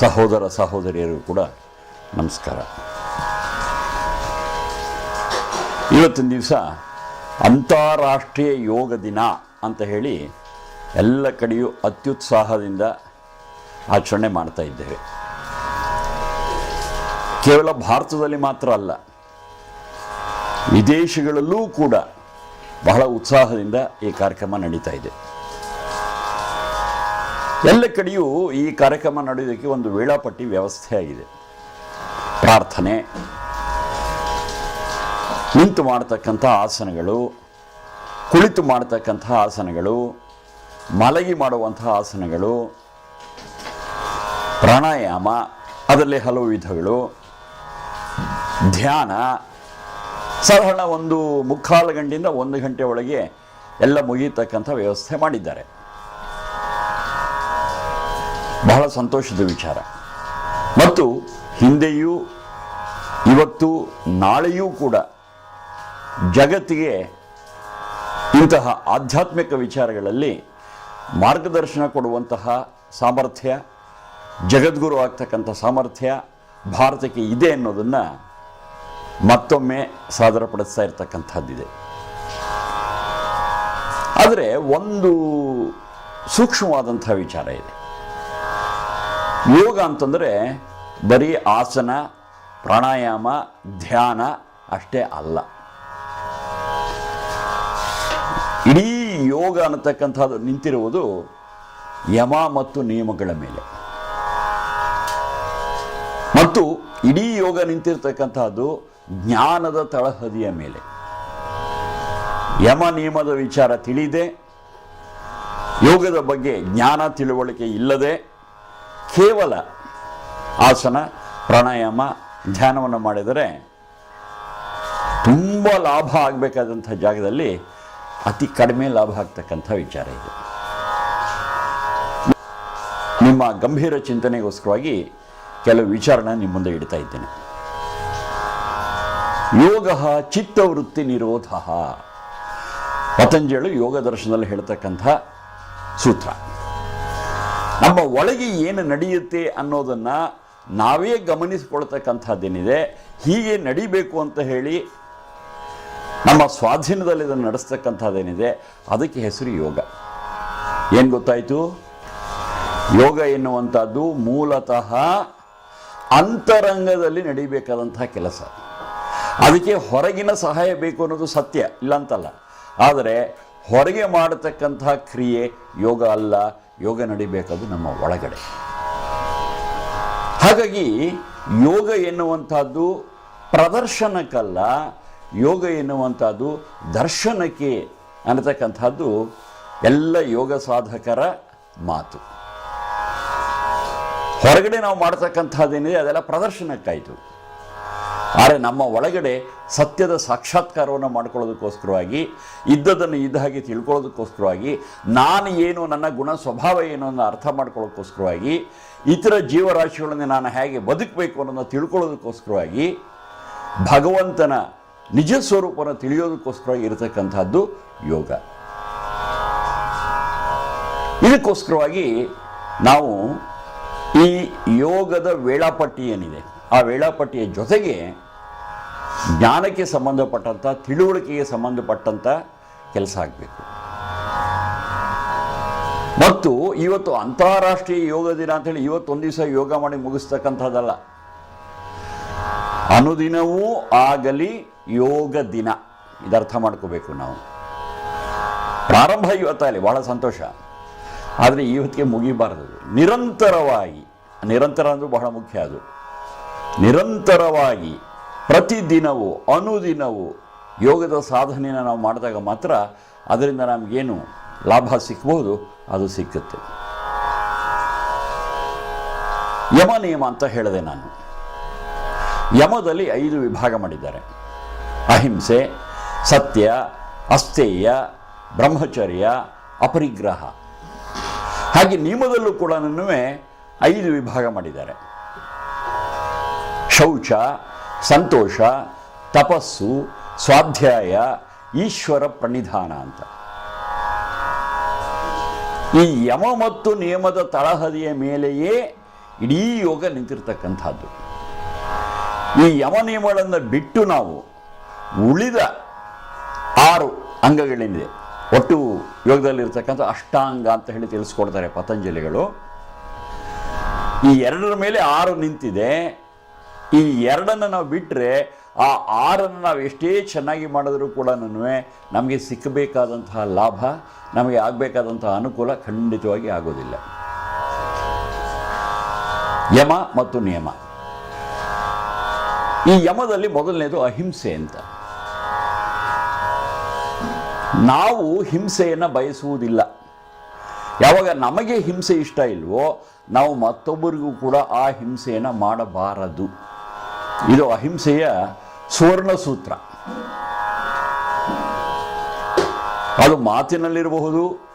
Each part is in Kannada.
ಸಹೋದರ ಸಹೋದರಿಯರು ಕೂಡ ನಮಸ್ಕಾರ. ಇವತ್ತಿನ ದಿವಸ ಅಂತಾರಾಷ್ಟ್ರೀಯ ಯೋಗ ದಿನ ಅಂತ ಹೇಳಿ ಎಲ್ಲ ಕಡೆಯೂ ಅತ್ಯುತ್ಸಾಹದಿಂದ ಆಚರಣೆ ಮಾಡ್ತಾ ಇದ್ದೇವೆ. ಕೇವಲ ಭಾರತದಲ್ಲಿ ಮಾತ್ರ ಅಲ್ಲ, ವಿದೇಶಗಳಲ್ಲೂ ಕೂಡ ಬಹಳ ಉತ್ಸಾಹದಿಂದ ಈ ಕಾರ್ಯಕ್ರಮ ನಡೀತಾ ಇದೆ. ಎಲ್ಲ ಕಡೆಯೂ ಈ ಕಾರ್ಯಕ್ರಮ ನಡೆಯೋದಕ್ಕೆ ಒಂದು ವೇಳಾಪಟ್ಟಿ ವ್ಯವಸ್ಥೆ ಆಗಿದೆ. ಪ್ರಾರ್ಥನೆ, ನಿಂತು ಮಾಡತಕ್ಕಂಥ ಆಸನಗಳು, ಕುಳಿತು ಮಾಡತಕ್ಕಂಥ ಆಸನಗಳು, ಮಲಗಿ ಮಾಡುವಂಥ ಆಸನಗಳು, ಪ್ರಾಣಾಯಾಮ, ಅದರಲ್ಲಿ ಹಲವು ವಿಧಗಳು, ಧ್ಯಾನ, ಸಾಧಾರಣ ಒಂದು ಮುಕ್ಕಾಲು ಗಂಟೆಯಿಂದ ಒಂದು ಗಂಟೆ ಒಳಗೆ ಎಲ್ಲ ಮುಗಿಯತಕ್ಕಂಥ ವ್ಯವಸ್ಥೆ ಮಾಡಿದ್ದಾರೆ. ಬಹಳ ಸಂತೋಷದ ವಿಚಾರ. ಮತ್ತು ಹಿಂದೆಯೂ ಇವತ್ತು ನಾಳೆಯೂ ಕೂಡ ಜಗತ್ತಿಗೆ ಇಂತಹ ಆಧ್ಯಾತ್ಮಿಕ ವಿಚಾರಗಳಲ್ಲಿ ಮಾರ್ಗದರ್ಶನ ಕೊಡುವಂತಹ ಸಾಮರ್ಥ್ಯ, ಜಗದ್ಗುರು ಆಗ್ತಕ್ಕಂಥ ಸಾಮರ್ಥ್ಯ ಭಾರತಕ್ಕೆ ಇದೆ ಅನ್ನೋದನ್ನು ಮತ್ತೊಮ್ಮೆ ಸಾದರಪಡಿಸ್ತಾ ಇರತಕ್ಕಂಥದ್ದಿದೆ. ಆದರೆ ಒಂದು ಸೂಕ್ಷ್ಮವಾದಂಥ ವಿಚಾರ ಇದೆ. ಯೋಗ ಅಂತಂದರೆ ಬರೀ ಆಸನ, ಪ್ರಾಣಾಯಾಮ, ಧ್ಯಾನ ಅಷ್ಟೇ ಅಲ್ಲ. ಇಡೀ ಯೋಗ ಅನ್ನತಕ್ಕಂಥದ್ದು ನಿಂತಿರುವುದು ಯಮ ಮತ್ತು ನಿಯಮಗಳ ಮೇಲೆ. ಮತ್ತು ಇಡೀ ಯೋಗ ನಿಂತಿರ್ತಕ್ಕಂಥದ್ದು ಜ್ಞಾನದ ತಳಹದಿಯ ಮೇಲೆ. ಯಮ ನಿಯಮದ ವಿಚಾರ ತಿಳಿದೆ. ಯೋಗದ ಬಗ್ಗೆ ಜ್ಞಾನ ತಿಳುವಳಿಕೆ ಇಲ್ಲದೆ ಕೇವಲ ಆಸನ, ಪ್ರಾಣಾಯಾಮ, ಧ್ಯಾನವನ್ನು ಮಾಡಿದರೆ ತುಂಬ ಲಾಭ ಆಗಬೇಕಾದಂಥ ಜಾಗದಲ್ಲಿ ಅತಿ ಕಡಿಮೆ ಲಾಭ ಆಗ್ತಕ್ಕಂಥ ವಿಚಾರ ಇದೆ. ನಿಮ್ಮ ಗಂಭೀರ ಚಿಂತನೆಗೋಸ್ಕರವಾಗಿ ಕೆಲವು ವಿಚಾರನ ನಿಮ್ಮ ಮುಂದೆ ಇಡ್ತಾ ಇದ್ದೇನೆ. ಯೋಗ ಚಿತ್ತವೃತ್ತಿ ನಿರೋಧ. ಪತಂಜಲಿ ಯೋಗ ದರ್ಶನದಲ್ಲಿ ಹೇಳ್ತಕ್ಕಂಥ ಸೂತ್ರ. ನಮ್ಮ ಒಳಗೆ ಏನು ನಡೆಯುತ್ತೆ ಅನ್ನೋದನ್ನು ನಾವೇ ಗಮನಿಸಿಕೊಳ್ತಕ್ಕಂಥದ್ದೇನಿದೆ, ಹೀಗೆ ನಡಿಬೇಕು ಅಂತ ಹೇಳಿ ನಮ್ಮ ಸ್ವಾಧೀನದಲ್ಲಿ ಇದನ್ನು ನಡೆಸ್ತಕ್ಕಂಥದ್ದೇನಿದೆ, ಅದಕ್ಕೆ ಹೆಸರು ಯೋಗ. ಏನು ಗೊತ್ತಾಯಿತು? ಯೋಗ ಎನ್ನುವಂಥದ್ದು ಮೂಲತಃ ಅಂತರಂಗದಲ್ಲಿ ನಡೀಬೇಕಾದಂತಹ ಕೆಲಸ. ಅದಕ್ಕೆ ಹೊರಗಿನ ಸಹಾಯ ಬೇಕು ಅನ್ನೋದು ಸತ್ಯ ಇಲ್ಲ ಅಂತಲ್ಲ ಆದರೆ ಹೊರಗೆ ಮಾಡತಕ್ಕಂತಹ ಕ್ರಿಯೆ ಯೋಗ ಅಲ್ಲ, ಯೋಗ ನಡಿಬೇಕದು ನಮ್ಮ ಒಳಗಡೆ. ಹಾಗಾಗಿ ಯೋಗ ಎನ್ನುವಂಥದ್ದು ಪ್ರದರ್ಶನಕ್ಕಲ್ಲ, ಯೋಗ ಎನ್ನುವಂಥದ್ದು ದರ್ಶನಕ್ಕೆ ಅನ್ನತಕ್ಕಂಥದ್ದು ಎಲ್ಲ ಯೋಗ ಸಾಧಕರ ಮಾತು. ಹೊರಗಡೆ ನಾವು ಮಾಡ್ತಕ್ಕಂಥದ್ದೇನಿದೆ ಅದೆಲ್ಲ ಪ್ರದರ್ಶನಕ್ಕಾಯಿತು. ಆದರೆ ನಮ್ಮ ಒಳಗಡೆ ಸತ್ಯದ ಸಾಕ್ಷಾತ್ಕಾರವನ್ನು ಮಾಡ್ಕೊಳ್ಳೋದಕ್ಕೋಸ್ಕರವಾಗಿ ಇದ್ದದನ್ನು ಇದ್ದ ಹಾಗೆ ತಿಳ್ಕೊಳ್ಳೋದಕ್ಕೋಸ್ಕರವಾಗಿ, ನಾನು ಏನು, ನನ್ನ ಗುಣ ಸ್ವಭಾವ ಏನು ಅನ್ನೋ ಅರ್ಥ ಮಾಡ್ಕೊಳ್ಳೋದಕ್ಕೋಸ್ಕರವಾಗಿ, ಇತರ ಜೀವರಾಶಿಗಳನ್ನು ನಾನು ಹೇಗೆ ಬದುಕಬೇಕು ಅನ್ನೋದನ್ನು ತಿಳ್ಕೊಳ್ಳೋದಕ್ಕೋಸ್ಕರವಾಗಿ, ಭಗವಂತನ ನಿಜ ಸ್ವರೂಪನ ತಿಳಿಯೋದಕ್ಕೋಸ್ಕರವಾಗಿ ಇರತಕ್ಕಂಥದ್ದು ಯೋಗ. ಇದಕ್ಕೋಸ್ಕರವಾಗಿ ನಾವು ಈ ಯೋಗದ ವೇಳಾಪಟ್ಟಿ ಏನಿದೆ, ಆ ವೇಳಾಪಟ್ಟಿಯ ಜೊತೆಗೆ ಜ್ಞಾನಕ್ಕೆ ಸಂಬಂಧಪಟ್ಟಂಥ ತಿಳುವಳಿಕೆಗೆ ಸಂಬಂಧಪಟ್ಟಂಥ ಕೆಲಸ ಆಗಬೇಕು. ಮತ್ತು ಇವತ್ತು ಅಂತಾರಾಷ್ಟ್ರೀಯ ಯೋಗ ದಿನ ಅಂತೇಳಿ ಇವತ್ತೊಂದು ದಿವಸ ಯೋಗ ಮಾಡಿ ಮುಗಿಸ್ತಕ್ಕಂಥದ್ದಲ್ಲ. ಅನುದಿನವೂ ಆಗಲಿ ಯೋಗ ದಿನ. ಇದರ್ಥ ಮಾಡ್ಕೋಬೇಕು ನಾವು. ಪ್ರಾರಂಭ ಇವತ್ತಲ್ಲಿ ಬಹಳ ಸಂತೋಷ. ಆದರೆ ಇವತ್ತಿಗೆ ಮುಗಿಬಾರದು. ನಿರಂತರವಾಗಿ, ನಿರಂತರ ಅಂದರೂ ಬಹಳ ಮುಖ್ಯ ಅದು. ನಿರಂತರವಾಗಿ ಪ್ರತಿದಿನವೂ, ಅನುದಿನವೂ ಯೋಗದ ಸಾಧನೆಯನ್ನು ನಾವು ಮಾಡಿದಾಗ ಮಾತ್ರ ಅದರಿಂದ ನಮಗೇನು ಲಾಭ ಸಿಕ್ಬೋದು, ಅದು ಸಿಕ್ಕುತ್ತೆ. ಯಮ ನಿಯಮ ಅಂತ ಹೇಳಿದೆ ನಾನು. ಯಮದಲ್ಲಿ ಐದು ವಿಭಾಗ ಮಾಡಿದ್ದಾರೆ. ಅಹಿಂಸೆ, ಸತ್ಯ, ಅಸ್ಥೇಯ, ಬ್ರಹ್ಮಚರ್ಯ, ಅಪರಿಗ್ರಹ. ಹಾಗೆ ನಿಯಮದಲ್ಲೂ ಕೂಡ ಐದು ವಿಭಾಗ ಮಾಡಿದ್ದಾರೆ. ಶೌಚ ಸಂತೋಷ, ತಪಸ್ಸು, ಸ್ವಾಧ್ಯಾಯ, ಈಶ್ವರ ಪ್ರಣಿಧಾನ ಅಂತ. ಈ ಯಮ ಮತ್ತು ನಿಯಮದ ತಳಹದಿಯ ಮೇಲೆಯೇ ಇಡೀ ಯೋಗ ನಿಂತಿರ್ತಕ್ಕಂಥದ್ದು. ಈ ಯಮ ನಿಯಮಗಳನ್ನು ಬಿಟ್ಟು ನಾವು ಉಳಿದ ಆರು ಅಂಗಗಳೇನಿದೆ, ಒಟ್ಟು ಯೋಗದಲ್ಲಿರ್ತಕ್ಕಂಥ ಅಷ್ಟಾಂಗ ಅಂತ ಹೇಳಿ ತಿಳಿಸ್ಕೊಡ್ತಾರೆ ಪತಂಜಲಿಗಳು. ಈ ಎರಡರ ಮೇಲೆ ಆರು ನಿಂತಿದೆ. ಈ ಎರಡನ್ನು ನಾವು ಬಿಟ್ಟರೆ ಆ ಆರನ್ನು ನಾವು ಎಷ್ಟೇ ಚೆನ್ನಾಗಿ ಮಾಡಿದ್ರೂ ಕೂಡ ನಮಗೆ ಸಿಕ್ಕಬೇಕಾದಂತಹ ಲಾಭ, ನಮಗೆ ಆಗಬೇಕಾದಂತಹ ಅನುಕೂಲ ಖಂಡಿತವಾಗಿ ಆಗೋದಿಲ್ಲ. ಯಮ ಮತ್ತು ನಿಯಮ. ಈ ಯಮದಲ್ಲಿ ಮೊದಲನೇದು ಅಹಿಂಸೆ ಅಂತ. ನಾವು ಹಿಂಸೆಯನ್ನು ಬಯಸುವುದಿಲ್ಲ. ಯಾವಾಗ ನಮಗೆ ಹಿಂಸೆ ಇಷ್ಟ ಇಲ್ವೋ, ನಾವು ಮತ್ತೊಬ್ಬರಿಗೂ ಕೂಡ ಆ ಹಿಂಸೆಯನ್ನು ಮಾಡಬಾರದು. ಇದು ಅಹಿಂಸೆಯ ಸುವರ್ಣ ಸೂತ್ರ. ಅದು ಮಾತಿನಲ್ಲಿರಬಹುದು,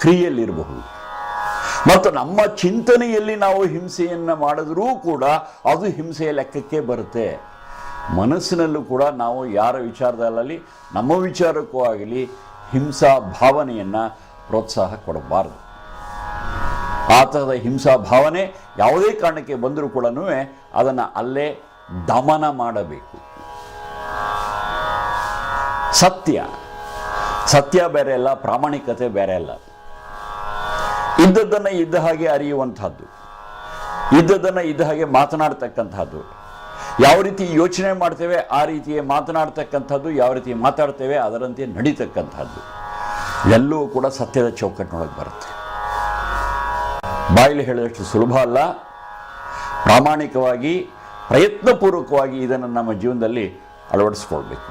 ಕ್ರಿಯೆಯಲ್ಲಿರಬಹುದು. ಮತ್ತು ನಮ್ಮ ಚಿಂತನೆಯಲ್ಲಿ ನಾವು ಹಿಂಸೆಯನ್ನು ಮಾಡಿದ್ರೂ ಕೂಡ ಅದು ಹಿಂಸೆಯ ಲೆಕ್ಕಕ್ಕೆ ಬರುತ್ತೆ. ಮನಸ್ಸಿನಲ್ಲೂ ಕೂಡ ನಾವು ಯಾರ ವಿಚಾರದಲ್ಲಿ ನಮ್ಮ ವಿಚಾರಕ್ಕೂ ಆಗಲಿ ಹಿಂಸಾ ಭಾವನೆಯನ್ನು ಪ್ರೋತ್ಸಾಹ ಕೊಡಬಾರದು. ಆ ಹಿಂಸಾ ಭಾವನೆ ಯಾವುದೇ ಕಾರಣಕ್ಕೆ ಬಂದರೂ ಕೂಡ ಅದನ್ನು ಅಲ್ಲೇ ದಮನ ಮಾಡಬೇಕು. ಸತ್ಯ. ಸತ್ಯ ಬೇರೆ ಅಲ್ಲ ಪ್ರಾಮಾಣಿಕತೆ ಬೇರೆ ಅಲ್ಲ ಇದ್ದದ್ದನ್ನು ಇದ್ದ ಹಾಗೆ ಅರಿಯುವಂಥದ್ದು ಇದ್ದದ್ದನ್ನು ಇದ್ದ ಹಾಗೆ ಮಾತನಾಡ್ತಕ್ಕಂಥದ್ದು ಯಾವ ರೀತಿ ಯೋಚನೆ ಮಾಡ್ತೇವೆ, ಆ ರೀತಿಯೇ ಮಾತನಾಡ್ತಕ್ಕಂಥದ್ದು ಯಾವ ರೀತಿ ಮಾತಾಡ್ತೇವೆ, ಅದರಂತೆ ನಡೀತಕ್ಕಂಥದ್ದು ಎಲ್ಲವೂ ಕೂಡ ಸತ್ಯದ ಚೌಕಟ್ಟಿನೊಳಗೆ ಬರುತ್ತೆ. ಬಾಯಲ್ಲಿ ಹೇಳಿದಷ್ಟು ಸುಲಭ ಅಲ್ಲ. ಪ್ರಾಮಾಣಿಕವಾಗಿ ಪ್ರಯತ್ನಪೂರ್ವಕವಾಗಿ ಇದನ್ನು ನಮ್ಮ ಜೀವನದಲ್ಲಿ ಅಳವಡಿಸ್ಕೊಳ್ಬೇಕು.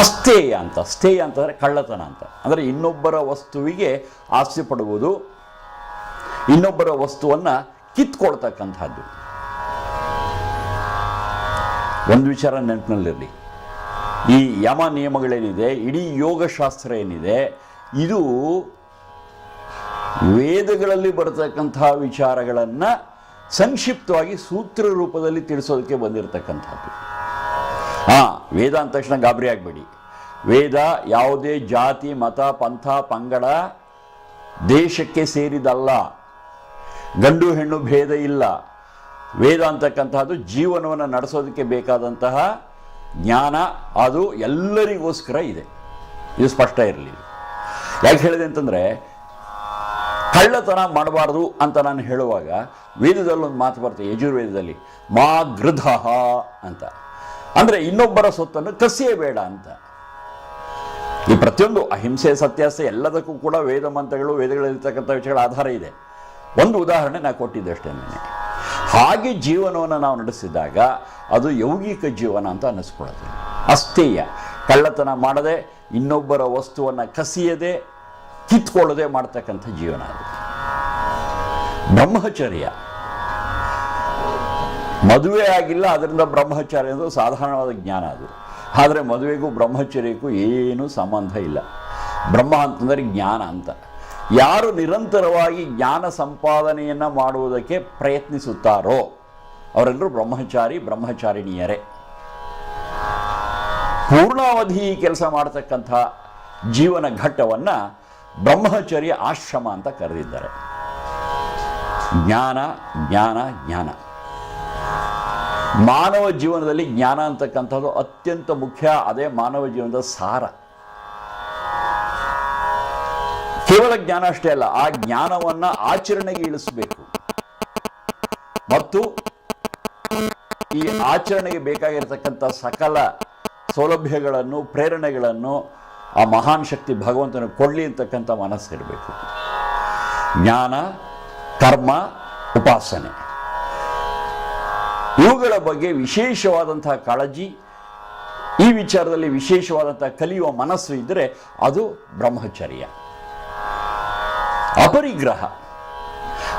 ಅಸ್ಥೇಯ ಅಂತ ಸ್ಥೇಯ ಅಂತಂದರೆ ಕಳ್ಳತನ ಅಂತ. ಅಂದರೆ ಇನ್ನೊಬ್ಬರ ವಸ್ತುವಿಗೆ ಆಸೆ ಪಡುವುದು ಇನ್ನೊಬ್ಬರ ವಸ್ತುವನ್ನು ಕಿತ್ಕೊಳ್ತಕ್ಕಂಥದ್ದು ಒಂದು ವಿಚಾರ ನೆನಪಿನಲ್ಲಿರಲಿ. ಈ ಯಮ ನಿಯಮಗಳೇನಿದೆ, ಇಡೀ ಯೋಗಶಾಸ್ತ್ರ ಏನಿದೆ, ಇದು ವೇದಗಳಲ್ಲಿ ಬರತಕ್ಕಂತಹ ವಿಚಾರಗಳನ್ನು ಸಂಕ್ಷಿಪ್ತವಾಗಿ ಸೂತ್ರ ರೂಪದಲ್ಲಿ ತಿಳಿಸೋದಕ್ಕೆ ಬಂದಿರತಕ್ಕಂಥದ್ದು. ಹಾಂ ವೇದ ಅಂದ ತಕ್ಷಣ ಗಾಬರಿ ಆಗಬೇಡಿ. ವೇದ ಯಾವುದೇ ಜಾತಿ, ಮತ, ಪಂಥ, ಪಂಗಡ ದೇಶಕ್ಕೆ ಸೇರಿದಲ್ಲ. ಗಂಡು, ಹೆಣ್ಣು ಭೇದ ಇಲ್ಲ. ವೇದ ಅಂತಕ್ಕಂತಹದ್ದು ಜೀವನವನ್ನು ನಡೆಸೋದಕ್ಕೆ ಬೇಕಾದಂತಹ ಜ್ಞಾನ, ಅದು ಎಲ್ಲರಿಗೋಸ್ಕರ ಇದೆ. ಇದು ಸ್ಪಷ್ಟ ಇರಲಿ. ಯಾಕೆ ಹೇಳಿದೆ ಅಂತಂದರೆ ಕಳ್ಳತನ ಮಾಡಬಾರ್ದು ಅಂತ ನಾನು ಹೇಳುವಾಗ ವೇದದಲ್ಲಿ ಒಂದು ಮಾತು ಬರ್ತದೆ ಯಜುರ್ವೇದದಲ್ಲಿ ಮಾ ಗೃಧ ಅಂತ. ಅಂದರೆ ಇನ್ನೊಬ್ಬರ ಸೊತ್ತನ್ನು ಕಸಿಯಬೇಡ ಅಂತ. ಈ ಪ್ರತಿಯೊಂದು ಅಹಿಂಸೆ ಸತ್ಯಾಸೆ ಎಲ್ಲದಕ್ಕೂ ಕೂಡ ವೇದ ಮಂತ್ರಗಳು ವೇದಗಳಲ್ಲಿರ್ತಕ್ಕಂಥ ವಿಷಯಗಳ ಆಧಾರ ಇದೆ. ಒಂದು ಉದಾಹರಣೆ ನಾನು ಕೊಟ್ಟಿದ್ದೆ ಅಷ್ಟೇ ನನಗೆ ಹಾಗೆ ಜೀವನವನ್ನು ನಾವು ನಡೆಸಿದಾಗ ಅದು ಯೌಗಿಕ ಜೀವನ ಅಂತ ಅನ್ನಿಸ್ಕೊಳ್ಳುತ್ತೆ ಅಸ್ಥೇಯ. ಕಳ್ಳತನ ಮಾಡದೆ ಇನ್ನೊಬ್ಬರ ವಸ್ತುವನ್ನು ಕಸಿಯದೆ ಕಿತ್ಕೊಳ್ಳದೆ ಮಾಡ್ತಕ್ಕಂಥ ಜೀವನ ಅದು. ಬ್ರಹ್ಮಚರ್ಯ. ಮದುವೆ ಆಗಿಲ್ಲ, ಅದರಿಂದ ಬ್ರಹ್ಮಚರ್ಯ ಅಂದರೆ ಸಾಧಾರಣವಾದ ಜ್ಞಾನ ಅದು. ಆದರೆ ಮದುವೆಗೂ ಬ್ರಹ್ಮಚರ್ಯಕ್ಕೂ ಏನೂ ಸಂಬಂಧ ಇಲ್ಲ. ಬ್ರಹ್ಮ ಅಂತಂದರೆ ಜ್ಞಾನ ಅಂತ. ಯಾರು ನಿರಂತರವಾಗಿ ಜ್ಞಾನ ಸಂಪಾದನೆಯನ್ನು ಮಾಡುವುದಕ್ಕೆ ಪ್ರಯತ್ನಿಸುತ್ತಾರೋ, ಅವರೆಲ್ಲರೂ ಬ್ರಹ್ಮಚಾರಿ, ಬ್ರಹ್ಮಚಾರಿಣಿಯರೇ. ಪೂರ್ಣಾವಧಿ ಕೆಲಸ ಮಾಡತಕ್ಕಂಥ ಜೀವನ ಘಟ್ಟವನ್ನು ಬ್ರಹ್ಮಚರ್ಯ ಆಶ್ರಮ ಅಂತ ಕರೆದಿದ್ದಾರೆ. ಜ್ಞಾನ ಜ್ಞಾನ ಜ್ಞಾನ. ಮಾನವ ಜೀವನದಲ್ಲಿ ಜ್ಞಾನ ಅಂತಕ್ಕಂಥದ್ದು ಅತ್ಯಂತ ಮುಖ್ಯ, ಅದೇ ಮಾನವ ಜೀವನದ ಸಾರ. ಕೇವಲ ಜ್ಞಾನ ಅಷ್ಟೇ ಅಲ್ಲ, ಆ ಜ್ಞಾನವನ್ನ ಆಚರಣೆಗೆ ಇಳಿಸಬೇಕು. ಮತ್ತು ಈ ಆಚರಣೆಗೆ ಬೇಕಾಗಿರತಕ್ಕಂಥ ಸಕಲ ಸೌಲಭ್ಯಗಳನ್ನು, ಪ್ರೇರಣೆಗಳನ್ನು ಆ ಮಹಾನ್ ಶಕ್ತಿ ಭಗವಂತನ ಕೊಡಲಿ ಅಂತಕ್ಕಂಥ ಮನಸ್ಸಿರಬೇಕು. ಜ್ಞಾನ ಕರ್ಮ, ಉಪಾಸನೆ. ಇವುಗಳ ಬಗ್ಗೆ ವಿಶೇಷವಾದಂತಹ ಕಾಳಜಿ, ಈ ವಿಚಾರದಲ್ಲಿ ವಿಶೇಷವಾದಂತಹ ಕಲಿಯುವ ಮನಸ್ಸು ಇದ್ದರೆ ಅದು ಬ್ರಹ್ಮಚರ್ಯ. ಅಪರಿಗ್ರಹ.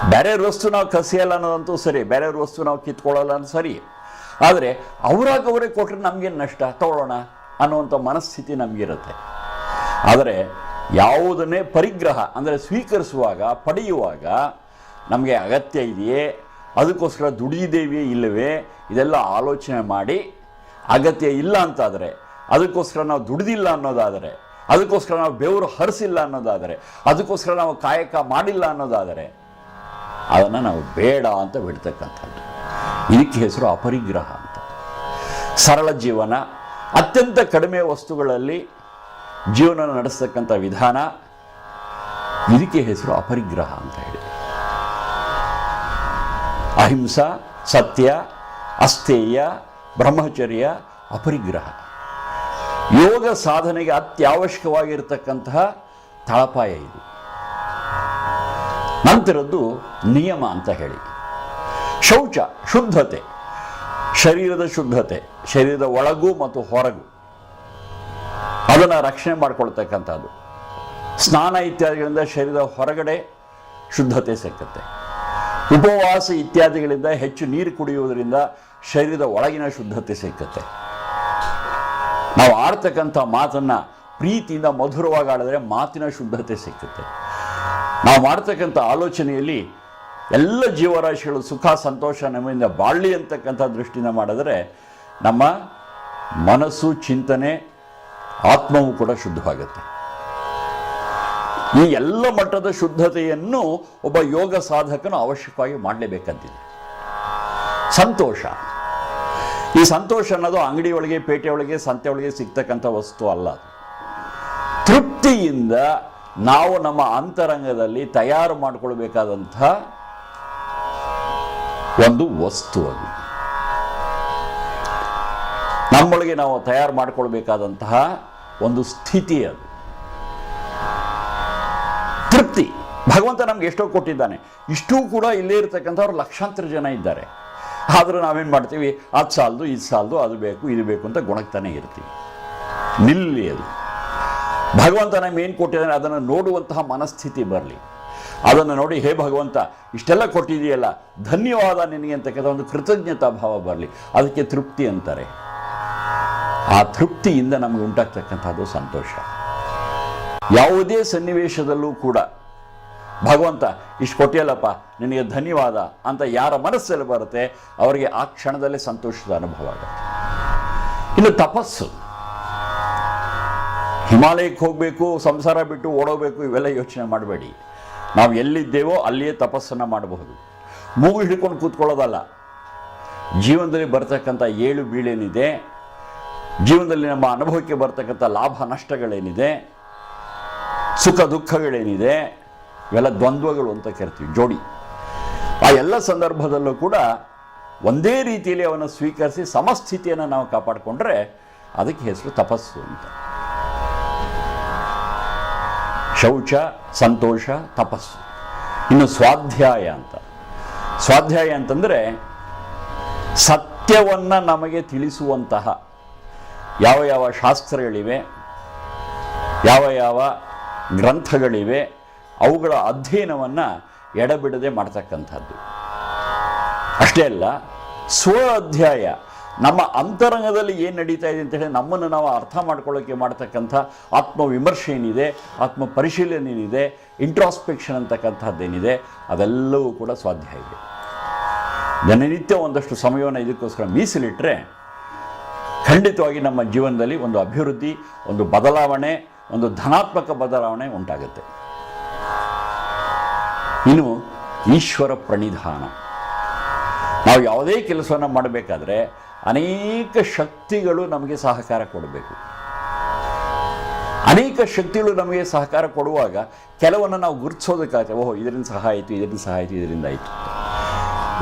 ಬೇರೆಯವ್ರ ವಸ್ತು ನಾವು ಕಸಿಯಲ್ಲ ಅನ್ನೋದಂತೂ ಸರಿ ಬೇರೆಯವ್ರ ವಸ್ತು ನಾವು ಕಿತ್ಕೊಳ್ಳಲ್ಲ ಅಂತ ಸರಿ. ಆದರೆ ಅವರಾಗ ಅವರೇ ಕೊಟ್ಟರೆ ನಮಗೇನು ನಷ್ಟ? ತಗೊಳ್ಳೋಣ ಅನ್ನುವಂಥ ಮನಸ್ಥಿತಿ ನಮಗಿರುತ್ತೆ. ಆದರೆ ಯಾವುದನ್ನೇ ಪರಿಗ್ರಹ ಅಂದರೆ ಸ್ವೀಕರಿಸುವಾಗ, ಪಡೆಯುವಾಗ ನಮಗೆ ಅಗತ್ಯ ಇದೆಯೇ? ಅದಕ್ಕೋಸ್ಕರ ದುಡಿದೇವಿಯೇ ಇಲ್ಲವೇ? ಇದೆಲ್ಲ ಆಲೋಚನೆ ಮಾಡಿ, ಅಗತ್ಯ ಇಲ್ಲ ಅಂತಾದರೆ, ಅದಕ್ಕೋಸ್ಕರ ನಾವು ದುಡಿದಿಲ್ಲ ಅನ್ನೋದಾದರೆ, ಅದಕ್ಕೋಸ್ಕರ ನಾವು ಬೆವರು ಹರಿಸಿಲ್ಲ ಅನ್ನೋದಾದರೆ, ಅದಕ್ಕೋಸ್ಕರ ನಾವು ಕಾಯಕ ಮಾಡಿಲ್ಲ ಅನ್ನೋದಾದರೆ, ಅದನ್ನು ನಾವು ಬೇಡ ಅಂತ ಬಿಡ್ತಕ್ಕಂಥದ್ದು. ಇದಕ್ಕೆ ಹೆಸರು ಅಪರಿಗ್ರಹ ಅಂತ. ಸರಳ ಜೀವನ, ಅತ್ಯಂತ ಕಡಿಮೆ ವಸ್ತುಗಳಲ್ಲಿ ಜೀವನ ನಡೆಸ್ತಕ್ಕಂಥ ವಿಧಾನ, ಇದಕ್ಕೆ ಹೆಸರು ಅಪರಿಗ್ರಹ ಅಂತ ಹೇಳಿ. ಅಹಿಂಸ, ಸತ್ಯ, ಅಸ್ಥೇಯ, ಬ್ರಹ್ಮಚರ್ಯ, ಅಪರಿಗ್ರಹ. ಯೋಗ ಸಾಧನೆಗೆ ಅತ್ಯವಶ್ಯಕವಾಗಿರತಕ್ಕಂತಹ ತಳಪಾಯ ಇದು. ನಂತರದ್ದು ನಿಯಮ ಅಂತ ಹೇಳಿ. ಶೌಚ, ಶುದ್ಧತೆ, ಶರೀರದ ಶುದ್ಧತೆ, ಶರೀರದ ಒಳಗೂ ಮತ್ತು ಹೊರಗೂ. ಅದನ್ನು ರಕ್ಷಣೆ ಮಾಡಿಕೊಳ್ತಕ್ಕಂಥದ್ದು. ಸ್ನಾನ ಇತ್ಯಾದಿಗಳಿಂದ ಶರೀರದ ಹೊರಗಡೆ ಶುದ್ಧತೆ ಸಿಕ್ಕತ್ತೆ. ಉಪವಾಸ ಇತ್ಯಾದಿಗಳಿಂದ ಹೆಚ್ಚು ನೀರು ಕುಡಿಯುವುದರಿಂದ ಶರೀರದ ಒಳಗಿನ ಶುದ್ಧತೆ ಸಿಕ್ಕತ್ತೆ. ನಾವು ಆಡ್ತಕ್ಕಂಥ ಮಾತನ್ನು ಪ್ರೀತಿಯಿಂದ ಮಧುರವಾಗಿ ಆಡಿದ್ರೆ ಮಾತಿನ ಶುದ್ಧತೆ ಸಿಕ್ಕುತ್ತೆ. ನಾವು ಮಾಡ್ತಕ್ಕಂಥ ಆಲೋಚನೆಯಲ್ಲಿ ಎಲ್ಲ ಜೀವರಾಶಿಗಳು ಸುಖ, ಸಂತೋಷ ನಮ್ಮಿಂದ ಬಾಳ್ಲಿ ಅಂತಕ್ಕಂಥ ದೃಷ್ಟಿಯಿಂದ ಮಾಡಿದ್ರೆ ನಮ್ಮ ಮನಸ್ಸು, ಚಿಂತನೆ, ಆತ್ಮವು ಕೂಡ ಶುದ್ಧವಾಗುತ್ತೆ. ಈ ಎಲ್ಲ ಮಟ್ಟದ ಶುದ್ಧತೆಯನ್ನು ಒಬ್ಬ ಯೋಗ ಸಾಧಕನು ಅವಶ್ಯಕವಾಗಿ ಮಾಡಲೇಬೇಕಂತಿದೆ. ಸಂತೋಷ. ಈ ಸಂತೋಷ ಅನ್ನೋದು ಅಂಗಡಿಯೊಳಗೆ, ಪೇಟೆಯೊಳಗೆ ಸಂತೆ ಒಳಗೆ ಸಿಗ್ತಕ್ಕಂಥ ವಸ್ತು ಅಲ್ಲ ತೃಪ್ತಿಯಿಂದ ನಾವು ನಮ್ಮ ಅಂತರಂಗದಲ್ಲಿ ತಯಾರು ಮಾಡಿಕೊಳ್ಬೇಕಾದಂಥ ಒಂದು ವಸ್ತು ಅದು. ನಮ್ಮೊಳಗೆ ನಾವು ತಯಾರು ಮಾಡಿಕೊಳ್ಬೇಕಾದಂತಹ ಒಂದು ಸ್ಥಿತಿ ಅದು. ಭಗವಂತ ನಮ್ಗೆ ಎಷ್ಟೋ ಕೊಟ್ಟಿದ್ದಾನೆ. ಇಷ್ಟೂ ಕೂಡ ಇಲ್ಲೇ ಇರ್ತಕ್ಕಂಥವ್ರು ಲಕ್ಷಾಂತರ ಜನ ಇದ್ದಾರೆ. ಆದರೂ ನಾವೇನು ಮಾಡ್ತೀವಿ? ಅದು ಸಾಲದು, ಇದು ಸಾಲದು, ಅದು ಬೇಕು, ಇದು ಬೇಕು ಅಂತ ಗುಣಕ್ತಾನೆ ಇರ್ತೀವಿ. ನಿಲ್ಲಿ ಅದು. ಭಗವಂತ ನಮ್ಗೆ ಏನು ಕೊಟ್ಟಿದ್ದಾನೆ? ಅದನ್ನು ನೋಡುವಂತಹ ಮನಸ್ಥಿತಿ ಬರಲಿ. ಅದನ್ನು ನೋಡಿ, ಹೇ ಭಗವಂತ, ಇಷ್ಟೆಲ್ಲ ಕೊಟ್ಟಿದೆಯಲ್ಲ ಧನ್ಯವಾದ ನಿನಗೆ ಅಂತಕ್ಕಂಥ ಒಂದು ಕೃತಜ್ಞತಾ ಭಾವ ಬರಲಿ. ಅದಕ್ಕೆ ತೃಪ್ತಿ ಅಂತಾರೆ. ಆ ತೃಪ್ತಿಯಿಂದ ನಮಗೆ ಉಂಟಾಗ್ತಕ್ಕಂಥದ್ದು ಸಂತೋಷ. ಯಾವುದೇ ಸನ್ನಿವೇಶದಲ್ಲೂ ಕೂಡ ಭಗವಂತ, ಇಷ್ಟು ಕೊಟ್ಟಿಯಲ್ಲಪ್ಪ, ನಿನಗೆ ಧನ್ಯವಾದ ಅಂತ ಯಾರ ಮನಸ್ಸಲ್ಲಿ ಬರುತ್ತೆ, ಅವರಿಗೆ ಆ ಕ್ಷಣದಲ್ಲಿ ಸಂತೋಷದ ಅನುಭವ ಆಗುತ್ತೆ. ಇನ್ನು ತಪಸ್ಸು. ಹಿಮಾಲಯಕ್ಕೆ ಹೋಗಬೇಕು, ಸಂಸಾರ ಬಿಟ್ಟು ಓಡೋಗಬೇಕು, ಇವೆಲ್ಲ ಯೋಚನೆ ಮಾಡಬೇಡಿ. ನಾವು ಎಲ್ಲಿದ್ದೇವೋ ಅಲ್ಲಿಯೇ ತಪಸ್ಸನ್ನು ಮಾಡಬಹುದು. ಮೂಗು ಹಿಡ್ಕೊಂಡು ಕೂತ್ಕೊಳ್ಳೋದಲ್ಲ. ಜೀವನದಲ್ಲಿ ಬರ್ತಕ್ಕಂಥ ಏಳು ಬೀಳೇನಿದೆ, ಜೀವನದಲ್ಲಿ ನಮ್ಮ ಅನುಭವಕ್ಕೆ ಬರ್ತಕ್ಕಂಥ ಲಾಭ ನಷ್ಟಗಳೇನಿದೆ, ಸುಖ ದುಃಖಗಳೇನಿದೆ ಇವೆಲ್ಲ ದ್ವಂದ್ವಗಳು ಅಂತ ಕರಿತೀವಿ, ಜೋಡಿ. ಆ ಎಲ್ಲ ಸಂದರ್ಭದಲ್ಲೂ ಕೂಡ ಒಂದೇ ರೀತಿಯಲ್ಲಿ ಅವನ ಸ್ವೀಕರಿಸಿ ಸಮಸ್ಥಿತಿಯನ್ನು ನಾವು ಕಾಪಾಡಿಕೊಂಡ್ರೆ ಅದಕ್ಕೆ ಹೆಸರು ತಪಸ್ಸು ಅಂತ. ಶೌಚ, ಸಂತೋಷ, ತಪಸ್ಸು. ಇನ್ನು ಸ್ವಾಧ್ಯಾಯ ಅಂತ. ಸ್ವಾಧ್ಯಾಯ ಅಂತಂದರೆ ಸತ್ಯವನ್ನು ನಮಗೆ ತಿಳಿಸುವಂತಹ ಯಾವ ಯಾವ ಶಾಸ್ತ್ರಗಳಿವೆ, ಯಾವ ಯಾವ ಗ್ರಂಥಗಳಿವೆ ಅವುಗಳ ಅಧ್ಯಯನವನ್ನು ಎಡಬಿಡದೆ ಮಾಡ್ತಕ್ಕಂಥದ್ದು. ಅಷ್ಟೇ ಅಲ್ಲ ಸ್ವ ಅಧ್ಯಾಯ, ನಮ್ಮ ಅಂತರಂಗದಲ್ಲಿ ಏನು ನಡೀತಾ ಇದೆ ಅಂತೇಳಿ ನಮ್ಮನ್ನು ನಾವು ಅರ್ಥ ಮಾಡ್ಕೊಳ್ಳೋಕ್ಕೆ ಮಾಡ್ತಕ್ಕಂಥ ಆತ್ಮವಿಮರ್ಶೆ ಏನಿದೆ ಆತ್ಮ ಪರಿಶೀಲನೆ ಏನಿದೆ ಇಂಟ್ರಾಸ್ಪೆಕ್ಷನ್ ಅಂತಕ್ಕಂಥದ್ದೇನಿದೆ, ಅದೆಲ್ಲವೂ ಕೂಡ ಸ್ವಾಧ್ಯಾಯ ಇದೆ. ದಿನನಿತ್ಯ ಒಂದಷ್ಟು ಸಮಯವನ್ನು ಇದಕ್ಕೋಸ್ಕರ ಮೀಸಲಿಟ್ಟರೆ ಖಂಡಿತವಾಗಿ ನಮ್ಮ ಜೀವನದಲ್ಲಿ ಒಂದು ಅಭಿವೃದ್ಧಿ, ಒಂದು ಬದಲಾವಣೆ, ಒಂದು ಧನಾತ್ಮಕ ಬದಲಾವಣೆ ಉಂಟಾಗುತ್ತೆ. ಇನ್ನು ಈಶ್ವರ ಪ್ರಣಿಧಾನ. ನಾವು ಯಾವುದೇ ಕೆಲಸವನ್ನು ಮಾಡಬೇಕಾದ್ರೆ ಅನೇಕ ಶಕ್ತಿಗಳು ನಮಗೆ ಸಹಕಾರ ಕೊಡಬೇಕು. ಅನೇಕ ಶಕ್ತಿಗಳು ನಮಗೆ ಸಹಕಾರ ಕೊಡುವಾಗ ಕೆಲವನ್ನು ನಾವು ಗುರುತಿಸೋದಕ್ಕಾಗ್ತದೆ, ಓಹೋ, ಇದರಿಂದ ಸಹ ಆಯಿತು, ಇದರಿಂದ ಸಹ ಆಯಿತು, ಇದರಿಂದ ಆಯಿತು.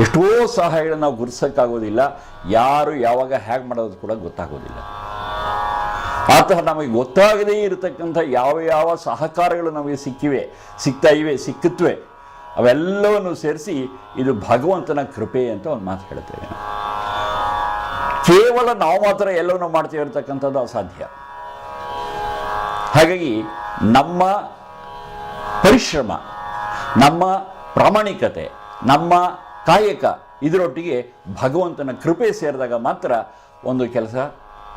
ಎಷ್ಟೋ ಸಹಾಯಗಳನ್ನು ನಾವು ಗುರುತಿಸೋಕ್ಕಾಗೋದಿಲ್ಲ, ಯಾರು ಯಾವಾಗ ಹ್ಯಾಗ್ ಮಾಡೋದು ಕೂಡ ಗೊತ್ತಾಗೋದಿಲ್ಲ. ಆತಹ ನಮಗೆ ಗೊತ್ತಾಗದೇ ಇರತಕ್ಕಂಥ ಯಾವ ಯಾವ ಸಹಕಾರಗಳು ನಮಗೆ ಸಿಕ್ಕಿವೆ, ಸಿಗ್ತಾ ಇವೆ ಸಿಕ್ಕುತ್ತವೆ ಅವೆಲ್ಲವನ್ನು ಸೇರಿಸಿ ಇದು ಭಗವಂತನ ಕೃಪೆ ಅಂತ ಒಂದು ಮಾತು ಹೇಳ್ತೇವೆ ಕೇವಲ ನಾವು ಮಾತ್ರ ಎಲ್ಲವನ್ನು ಮಾಡ್ತೀವಿ ಇರತಕ್ಕಂಥದ್ದು ಅಸಾಧ್ಯ. ಹಾಗಾಗಿ ನಮ್ಮ ಪರಿಶ್ರಮ, ನಮ್ಮ ಪ್ರಾಮಾಣಿಕತೆ, ನಮ್ಮ ಕಾಯಕ ಇದರೊಟ್ಟಿಗೆ ಭಗವಂತನ ಕೃಪೆ ಸೇರಿದಾಗ ಮಾತ್ರ ಒಂದು ಕೆಲಸ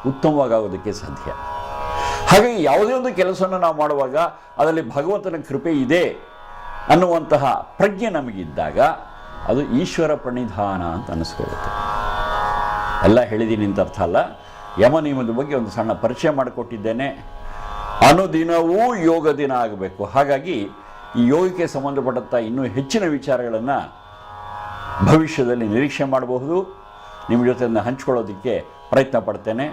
ಉತ್ತಮವಾಗೋದಕ್ಕೆ ಸಾಧ್ಯ. ಹಾಗಾಗಿ ಯಾವುದೇ ಒಂದು ಕೆಲಸವನ್ನು ನಾವು ಮಾಡುವಾಗ ಅದರಲ್ಲಿ ಭಗವಂತನ ಕೃಪೆ ಇದೆ ಅನ್ನುವಂತಹ ಪ್ರಜ್ಞೆ ನಮಗಿದ್ದಾಗ ಅದು ಈಶ್ವರ ಪ್ರಣಿಧಾನ ಅಂತ ಅನ್ನಿಸ್ಕೊಳ್ಳುತ್ತೆ. ಎಲ್ಲ ಹೇಳಿದ್ದೀನಿ ಅಂತ ಅರ್ಥ ಅಲ್ಲ? ಯಮ ನಿಯಮದ ಬಗ್ಗೆ ಒಂದು ಸಣ್ಣ ಪರಿಚಯ ಮಾಡಿಕೊಟ್ಟಿದ್ದೇನೆ. ಅನುದಿನವೂ ಯೋಗ ದಿನ ಆಗಬೇಕು. ಹಾಗಾಗಿ ಈ ಯೋಗಕ್ಕೆ ಸಂಬಂಧಪಟ್ಟಂಥ ಇನ್ನೂ ಹೆಚ್ಚಿನ ವಿಚಾರಗಳನ್ನು ಭವಿಷ್ಯದಲ್ಲಿ ನಿರೀಕ್ಷೆ ಮಾಡಬಹುದು. ನಿಮ್ಮ ಜೊತೆ ಹಂಚಿಕೊಳ್ಳೋದಕ್ಕೆ ಹಂಚ್ಕೊಳ್ಳೋದಕ್ಕೆ ಪ್ರಯತ್ನ ಪಡ್ತೇನೆ.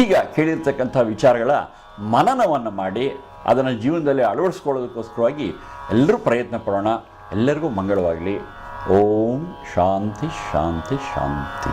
ಈಗ ಕೇಳಿರ್ತಕ್ಕಂಥ ವಿಚಾರಗಳ ಮನನವನ್ನು ಮಾಡಿ ಅದನ್ನು ಜೀವನದಲ್ಲಿ ಅಳವಡಿಸ್ಕೊಳ್ಳೋದಕ್ಕೋಸ್ಕರವಾಗಿ ಎಲ್ಲರೂ ಪ್ರಯತ್ನ ಪಡೋಣ. ಎಲ್ಲರಿಗೂ ಮಂಗಳವಾಗಲಿ. ಓಂ ಶಾಂತಿ ಶಾಂತಿ ಶಾಂತಿ.